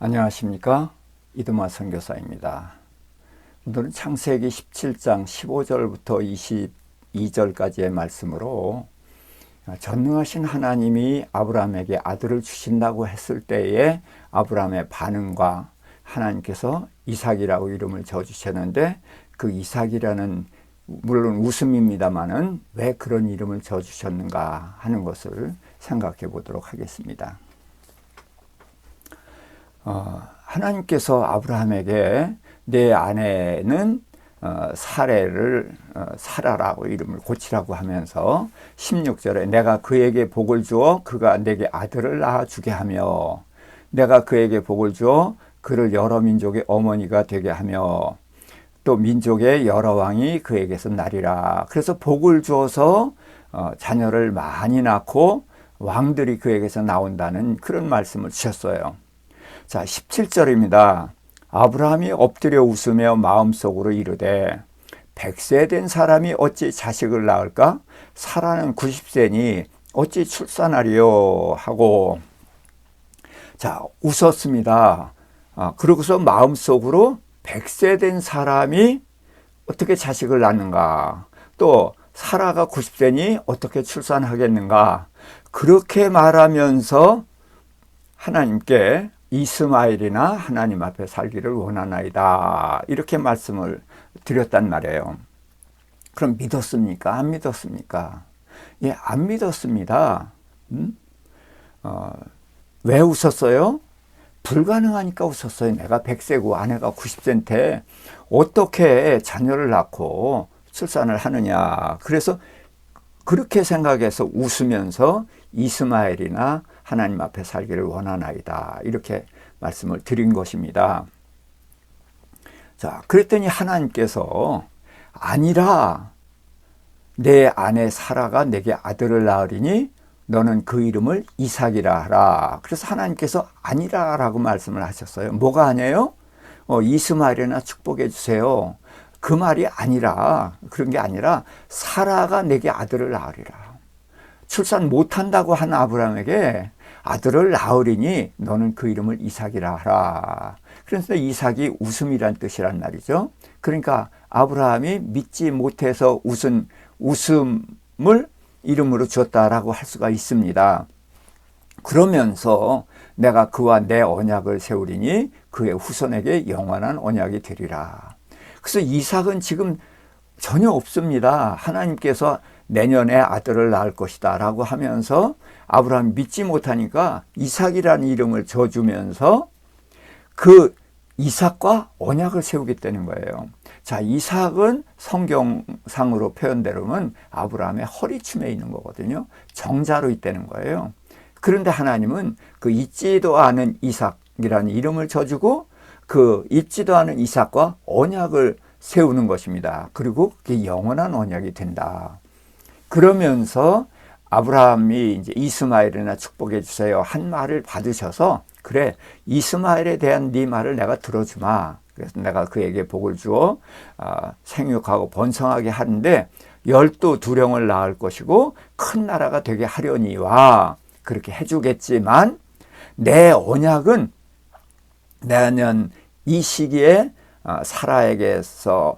안녕하십니까 이두마 선교사입니다. 오늘은 창세기 17장 15절부터 22절까지의 말씀으로 전능하신 하나님이 아브라함에게 아들을 주신다고 했을 때에 아브라함의 반응과 하나님께서 이삭이라고 이름을 지어주셨는데 그 이삭이라는 물론 웃음입니다만은 왜 그런 이름을 지어주셨는가 하는 것을 생각해 보도록 하겠습니다. 어, 하나님께서 아브라함에게 내 아내는 어, 사례를 어, 사라라고 이름을 고치라고 하면서 16절에 내가 그에게 복을 주어 그가 내게 아들을 낳아주게 하며 내가 그에게 복을 주어 그를 여러 민족의 어머니가 되게 하며 또 민족의 여러 왕이 그에게서 나리라. 그래서 복을 주어서 어, 자녀를 많이 낳고 왕들이 그에게서 나온다는 그런 말씀을 주셨어요. 자, 17절입니다. 아브라함이 엎드려 웃으며 마음속으로 이르되 백세 된 사람이 어찌 자식을 낳을까? 사라는 90세니 어찌 출산하리요? 하고 자, 웃었습니다. 아, 그러고서 마음속으로 백세 된 사람이 어떻게 자식을 낳는가? 또 사라가 90세니 어떻게 출산하겠는가? 그렇게 말하면서 하나님께 이스마엘이나 하나님 앞에 살기를 원하나이다. 이렇게 말씀을 드렸단 말이에요. 그럼 믿었습니까? 안 믿었습니까? 예, 안 믿었습니다. 음? 어, 왜 웃었어요? 불가능하니까 웃었어요. 내가 100세고 아내가 90세인데 어떻게 자녀를 낳고 출산을 하느냐. 그래서 그렇게 생각해서 웃으면서 이스마엘이나 하나님 앞에 살기를 원하나이다. 이렇게 말씀을 드린 것입니다. 자, 그랬더니 하나님께서 아니라 내 아내 사라가 내게 아들을 낳으리니 너는 그 이름을 이삭이라 하라. 그래서 하나님께서 아니라라고 말씀을 하셨어요. 뭐가 아니에요? 어, 이스마엘이나 축복해 주세요. 그 말이 아니라 그런 게 아니라 사라가 내게 아들을 낳으리라. 출산 못한다고 한 아브라함에게 아들을 낳으리니 너는 그 이름을 이삭이라 하라. 그래서 이삭이 웃음이란 뜻이란 말이죠. 그러니까 아브라함이 믿지 못해서 웃은 웃음을 이름으로 줬다라고 할 수가 있습니다. 그러면서 내가 그와 내 언약을 세우리니 그의 후손에게 영원한 언약이 되리라. 그래서 이삭은 지금 전혀 없습니다. 하나님께서 내년에 아들을 낳을 것이다 라고 하면서 아브라함이 믿지 못하니까 이삭이라는 이름을 줘주면서 그 이삭과 언약을 세우겠다는 거예요. 자, 이삭은 성경상으로 표현대로는 아브라함의 허리춤에 있는 거거든요. 정자로 있다는 거예요. 그런데 하나님은 그 있지도 않은 이삭이라는 이름을 줘주고 그 있지도 않은 이삭과 언약을 세우는 것입니다. 그리고 그게 영원한 언약이 된다. 그러면서 아브라함이 이제 이스마엘이나 축복해 주세요 한 말을 받으셔서 그래 이스마엘에 대한 네 말을 내가 들어주마. 그래서 내가 그에게 복을 주어 어, 생육하고 번성하게 하는데 열두 두령을 낳을 것이고 큰 나라가 되게 하려니와 그렇게 해주겠지만 내 언약은 내년 이 시기에 어, 사라에게서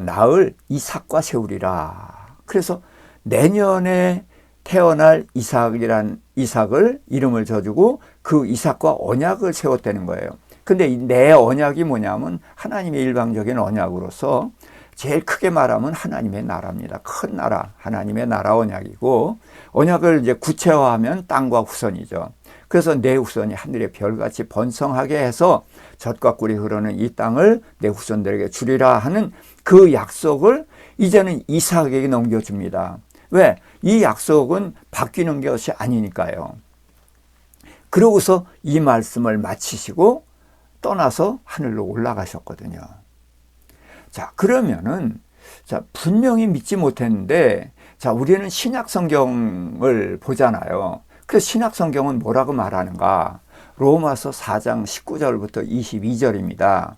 낳을 이삭과 세우리라. 그래서 내년에 태어날 이삭이란 이삭을 이름을 져주고 그 이삭과 언약을 세웠다는 거예요. 근데 내 언약이 뭐냐면 하나님의 일방적인 언약으로서 제일 크게 말하면 하나님의 나라입니다. 큰 나라, 하나님의 나라 언약이고 언약을 이제 구체화하면 땅과 후손이죠. 그래서 내 후손이 하늘의 별같이 번성하게 해서 젖과 꿀이 흐르는 이 땅을 내 후손들에게 주리라 하는 그 약속을 이제는 이삭에게 넘겨줍니다. 왜? 이 약속은 바뀌는 것이 아니니까요. 그러고서 이 말씀을 마치시고 떠나서 하늘로 올라가셨거든요. 자, 그러면은, 자, 분명히 믿지 못했는데, 자, 우리는 신약 성경을 보잖아요. 그래서 신약 성경은 뭐라고 말하는가? 로마서 4장 19절부터 22절입니다.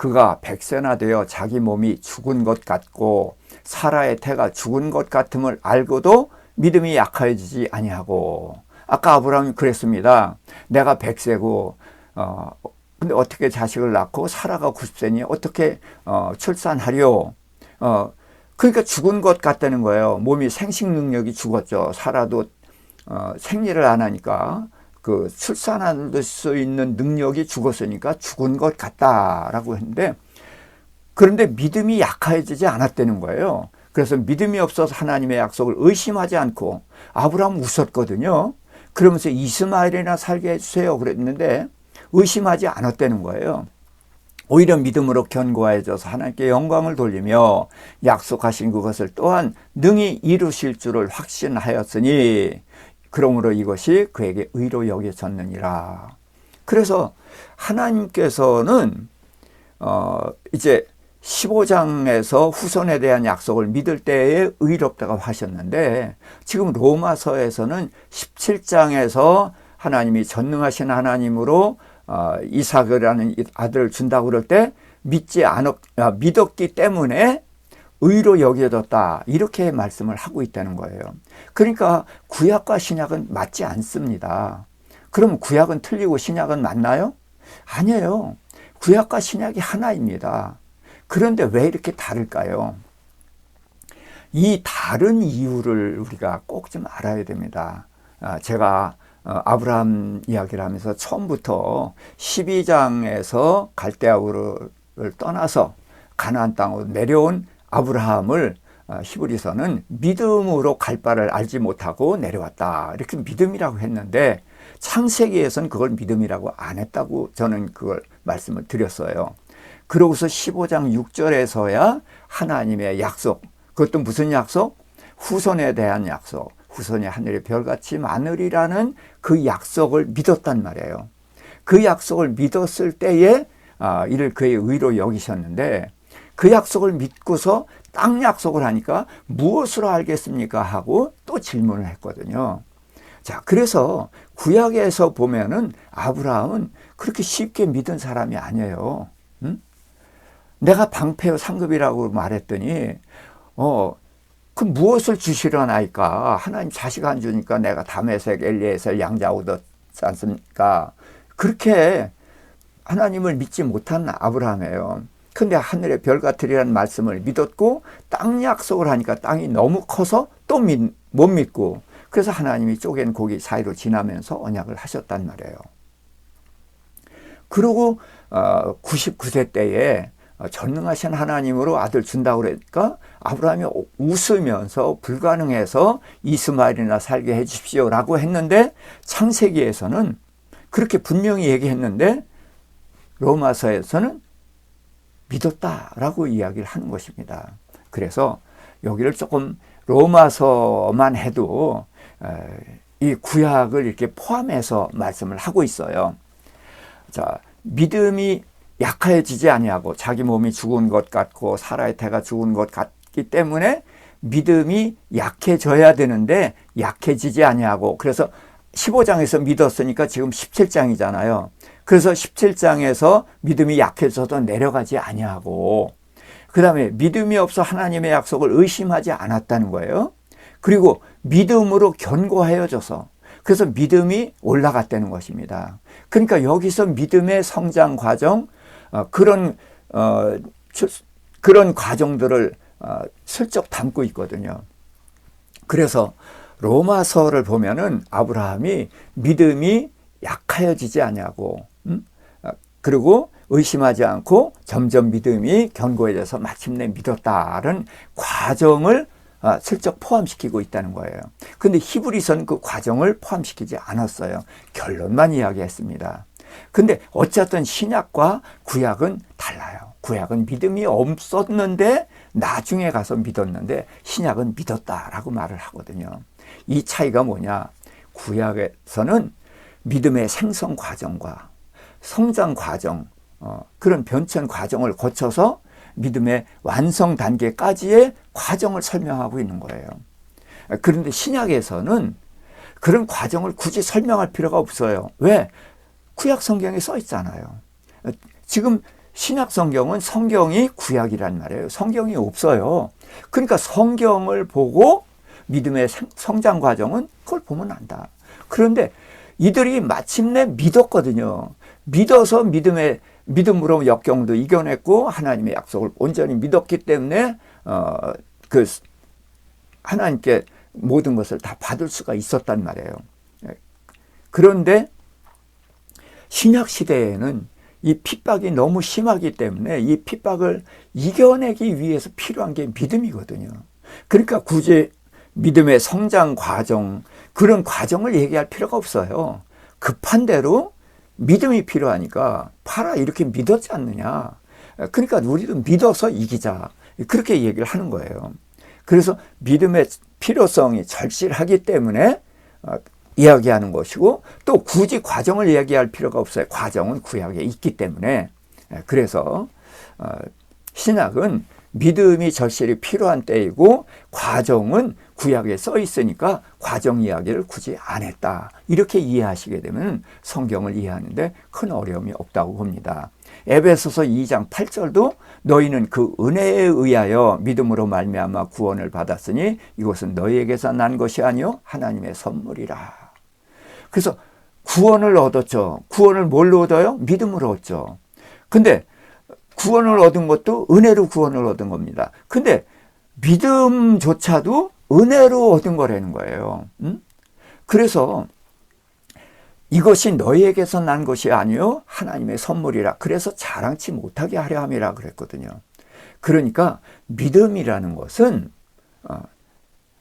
그가 백세나 되어 자기 몸이 죽은 것 같고 사라의 태가 죽은 것 같음을 알고도 믿음이 약해지지 아니하고 아까 아브라함이 그랬습니다. 내가 백세고 어, 근데 어떻게 자식을 낳고 사라가 90세니 어떻게 어, 출산하려? 어, 그러니까 죽은 것 같다는 거예요. 몸이 생식 능력이 죽었죠. 살아도 어, 생리를 안 하니까 그 출산할 수 있는 능력이 죽었으니까 죽은 것 같다라고 했는데 그런데 믿음이 약해지지 않았다는 거예요. 그래서 믿음이 없어서 하나님의 약속을 의심하지 않고 아브라함 웃었거든요. 그러면서 이스마엘이나 살게 해주세요. 그랬는데 의심하지 않았다는 거예요. 오히려 믿음으로 견고해져서 하나님께 영광을 돌리며 약속하신 그것을 또한 능히 이루실 줄을 확신하였으니 그러므로 이것이 그에게 의로 여겨졌느니라. 그래서 하나님께서는 어 이제 15장에서 후손에 대한 약속을 믿을 때에 의롭다고 하셨는데 지금 로마서에서는 17장에서 하나님이 전능하신 하나님으로 어, 이삭이라는 아들을 준다고 그럴 때 믿지 않았, 아, 믿었기 때문에 의로 여겨졌다. 이렇게 말씀을 하고 있다는 거예요. 그러니까 구약과 신약은 맞지 않습니다. 그럼 구약은 틀리고 신약은 맞나요? 아니에요. 구약과 신약이 하나입니다. 그런데 왜 이렇게 다를까요? 이 다른 이유를 우리가 꼭 좀 알아야 됩니다. 아, 제가 어, 아브라함 이야기를 하면서 처음부터 12장에서 갈대아우를 떠나서 가나안 땅으로 내려온 아브라함을 어, 히브리서는 믿음으로 갈 바를 알지 못하고 내려왔다. 이렇게 믿음이라고 했는데 창세기에서는 그걸 믿음이라고 안 했다고 저는 그걸 말씀을 드렸어요. 그러고서 15장 6절에서야 하나님의 약속, 그것도 무슨 약속? 후손에 대한 약속. 후손이 하늘의 별같이 많으리라는 그 약속을 믿었단 말이에요. 그 약속을 믿었을 때에 아, 이를 그의 의로 여기셨는데 그 약속을 믿고서 땅 약속을 하니까 무엇으로 알겠습니까? 하고 또 질문을 했거든요. 자, 그래서 구약에서 보면은 아브라함은 그렇게 쉽게 믿은 사람이 아니에요. 응? 내가 방패요 상급이라고 말했더니 어, 그 무엇을 주시려나이까? 하나님 자식 안 주니까 내가 담에색 엘리에서 양자 얻었지 않습니까? 그렇게 하나님을 믿지 못한 아브라함이에요. 근데 하늘의 별 같으리라는 말씀을 믿었고 땅 약속을 하니까 땅이 너무 커서 또 못 믿고 그래서 하나님이 쪼갠 고기 사이로 지나면서 언약을 하셨단 말이에요. 그리고 99세 어, 때에 어, 전능하신 하나님으로 아들 준다고 그러니까 아브라함이 웃으면서 불가능해서 이스마엘이나 살게 해 주십시오라고 했는데 창세기에서는 그렇게 분명히 얘기했는데 로마서에서는 믿었다라고 이야기를 하는 것입니다. 그래서 여기를 조금 로마서만 해도 이 구약을 이렇게 포함해서 말씀을 하고 있어요. 자, 믿음이 약해지지 아니하고 자기 몸이 죽은 것 같고 사라의 태가 죽은 것 같기 때문에 믿음이 약해져야 되는데 약해지지 아니하고 그래서 15장에서 믿었으니까 지금 17장이잖아요. 그래서 17장에서 믿음이 약해져도 내려가지 아니하고 그 다음에 믿음이 없어 하나님의 약속을 의심하지 않았다는 거예요. 그리고 믿음으로 견고하여져서 그래서 믿음이 올라갔다는 것입니다. 그러니까 여기서 믿음의 성장 과정 어, 그런 어, 그런 과정들을 어, 슬쩍 담고 있거든요. 그래서 로마서를 보면은 아브라함이 믿음이 약하여지지 않냐고, 음? 그리고 의심하지 않고 점점 믿음이 견고해져서 마침내 믿었다는 과정을 슬쩍 포함시키고 있다는 거예요. 근데 히브리서는 그 과정을 포함시키지 않았어요. 결론만 이야기했습니다. 근데 어쨌든 신약과 구약은 달라요. 구약은 믿음이 없었는데 나중에 가서 믿었는데 신약은 믿었다라고 말을 하거든요. 이 차이가 뭐냐? 구약에서는 믿음의 생성 과정과 성장 과정, 어, 그런 변천 과정을 거쳐서 믿음의 완성 단계까지의 과정을 설명하고 있는 거예요. 그런데 신약에서는 그런 과정을 굳이 설명할 필요가 없어요. 왜? 구약 성경에 써 있잖아요. 지금 신약 성경은 성경이 구약이란 말이에요. 성경이 없어요. 그러니까 성경을 보고 믿음의 성장 과정은 그걸 보면 안다. 그런데 이들이 마침내 믿었거든요. 믿어서 믿음의 믿음으로 역경도 이겨냈고 하나님의 약속을 온전히 믿었기 때문에 어 그 하나님께 모든 것을 다 받을 수가 있었단 말이에요. 예. 그런데 신약 시대에는 이 핍박이 너무 심하기 때문에 이 핍박을 이겨내기 위해서 필요한 게 믿음이거든요. 그러니까 굳이 믿음의 성장 과정, 그런 과정을 얘기할 필요가 없어요. 급한 대로 믿음이 필요하니까 파라 이렇게 믿었지 않느냐. 그러니까 우리도 믿어서 이기자. 그렇게 얘기를 하는 거예요. 그래서 믿음의 필요성이 절실하기 때문에 어, 이야기하는 것이고 또 굳이 과정을 이야기할 필요가 없어요. 과정은 구약에 있기 때문에. 예, 그래서 어, 신학은 믿음이 절실히 필요한 때이고 과정은 구약에 써 있으니까 과정 이야기를 굳이 안 했다. 이렇게 이해하시게 되면 성경을 이해하는데 큰 어려움이 없다고 봅니다. 에베소서 2장 8절도 너희는 그 은혜에 의하여 믿음으로 말미암아 구원을 받았으니 이것은 너희에게서 난 것이 아니요 하나님의 선물이라. 그래서 구원을 얻었죠. 구원을 뭘로 얻어요? 믿음으로 얻죠. 근데 구원을 얻은 것도 은혜로 구원을 얻은 겁니다. 근데 믿음조차도 은혜로 얻은 거라는 거예요. 음? 그래서 이것이 너희에게서 난 것이 아니요 하나님의 선물이라. 그래서 자랑치 못하게 하려 함이라 그랬거든요. 그러니까 믿음이라는 것은 어,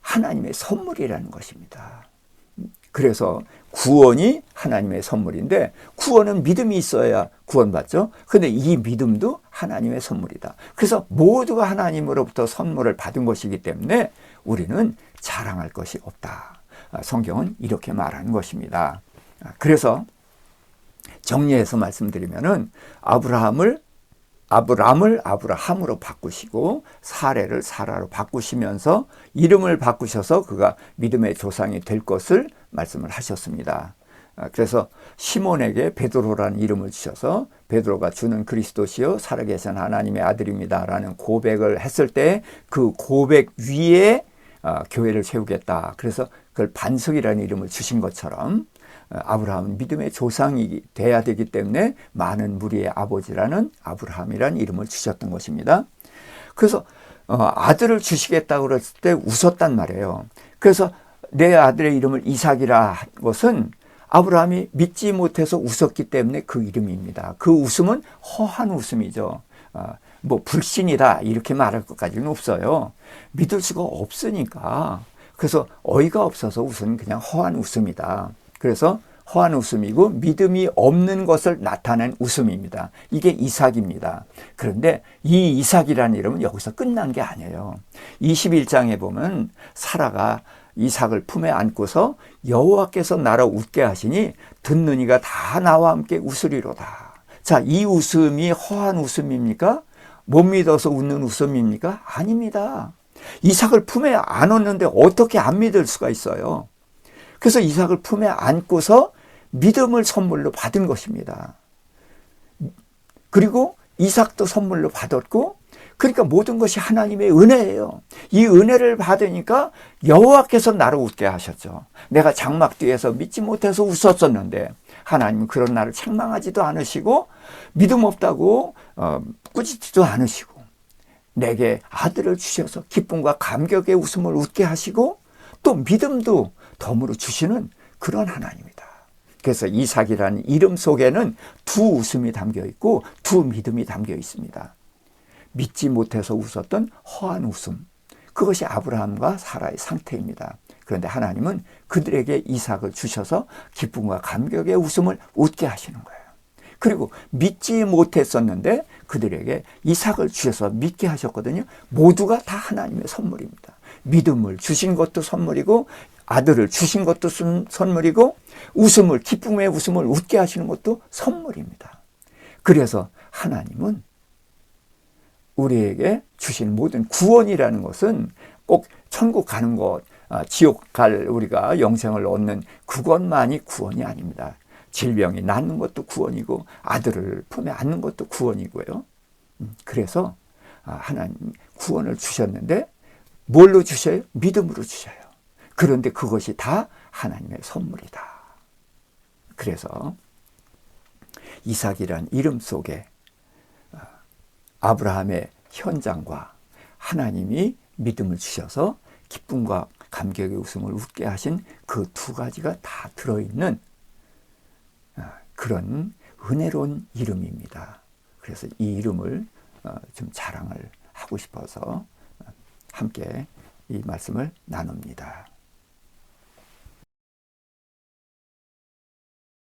하나님의 선물이라는 것입니다. 그래서 구원이 하나님의 선물인데 구원은 믿음이 있어야 구원받죠. 근데 이 믿음도 하나님의 선물이다. 그래서 모두가 하나님으로부터 선물을 받은 것이기 때문에 우리는 자랑할 것이 없다. 아, 성경은 이렇게 말하는 것입니다. 아, 그래서 정리해서 말씀드리면은 아브라함을 아브람을 아브라함으로 바꾸시고 사례를 사라로 바꾸시면서 이름을 바꾸셔서 그가 믿음의 조상이 될 것을 말씀을 하셨습니다. 아, 그래서 시몬에게 베드로라는 이름을 주셔서 베드로가 주는 그리스도시요 살아계신 하나님의 아들입니다라는 고백을 했을 때 그 고백 위에 아, 교회를 세우겠다. 그래서 그걸 반석이라는 이름을 주신 것처럼 아브라함은 믿음의 조상이 돼야 되기 때문에 많은 무리의 아버지라는 아브라함이라는 이름을 주셨던 것입니다. 그래서 어, 아들을 주시겠다고 그랬을 때 웃었단 말이에요. 그래서 내 아들의 이름을 이삭이라 한 것은 아브라함이 믿지 못해서 웃었기 때문에 그 이름입니다. 그 웃음은 허한 웃음이죠. 어, 뭐 불신이다 이렇게 말할 것까지는 없어요. 믿을 수가 없으니까. 그래서 어이가 없어서 웃은 그냥 허한 웃음이다. 그래서 허한 웃음이고 믿음이 없는 것을 나타낸 웃음입니다. 이게 이삭입니다. 그런데 이 이삭이라는 이름은 여기서 끝난 게 아니에요. 21장에 보면 사라가 이삭을 품에 안고서 여호와께서 나라 웃게 하시니 듣는 이가 다 나와 함께 웃으리로다. 자, 이 웃음이 허한 웃음입니까? 못 믿어서 웃는 웃음입니까? 아닙니다. 이삭을 품에 안았는데 어떻게 안 믿을 수가 있어요? 그래서 이삭을 품에 안고서 믿음을 선물로 받은 것입니다. 그리고 이삭도 선물로 받았고 그러니까 모든 것이 하나님의 은혜예요. 이 은혜를 받으니까 여호와께서 나를 웃게 하셨죠. 내가 장막 뒤에서 믿지 못해서 웃었었는데 하나님은 그런 나를 책망하지도 않으시고 믿음 없다고 어, 꾸짖지도 않으시고 내게 아들을 주셔서 기쁨과 감격의 웃음을 웃게 하시고 또 믿음도 덤으로 주시는 그런 하나님입니다. 그래서 이삭이라는 이름 속에는 두 웃음이 담겨 있고 두 믿음이 담겨 있습니다. 믿지 못해서 웃었던 허한 웃음. 그것이 아브라함과 사라의 상태입니다. 그런데 하나님은 그들에게 이삭을 주셔서 기쁨과 감격의 웃음을 웃게 하시는 거예요. 그리고 믿지 못했었는데 그들에게 이삭을 주셔서 믿게 하셨거든요. 모두가 다 하나님의 선물입니다. 믿음을 주신 것도 선물이고 아들을 주신 것도 선물이고 웃음을 기쁨의 웃음을 웃게 하시는 것도 선물입니다. 그래서 하나님은 우리에게 주신 모든 구원이라는 것은 꼭 천국 가는 것, 아, 지옥 갈 우리가 영생을 얻는 그것만이 구원이 아닙니다. 질병이 낫는 것도 구원이고 아들을 품에 안는 것도 구원이고요. 음, 그래서 아, 하나님 구원을 주셨는데 뭘로 주셔요? 믿음으로 주셔요. 그런데 그것이 다 하나님의 선물이다. 그래서 이삭이란 이름 속에 어, 아브라함의 현장과 하나님이 믿음을 주셔서 기쁨과 감격의 웃음을 웃게 하신 그 두 가지가 다 들어있는 어, 그런 은혜로운 이름입니다. 그래서 이 이름을 어, 좀 자랑을 하고 싶어서 함께 이 말씀을 나눕니다.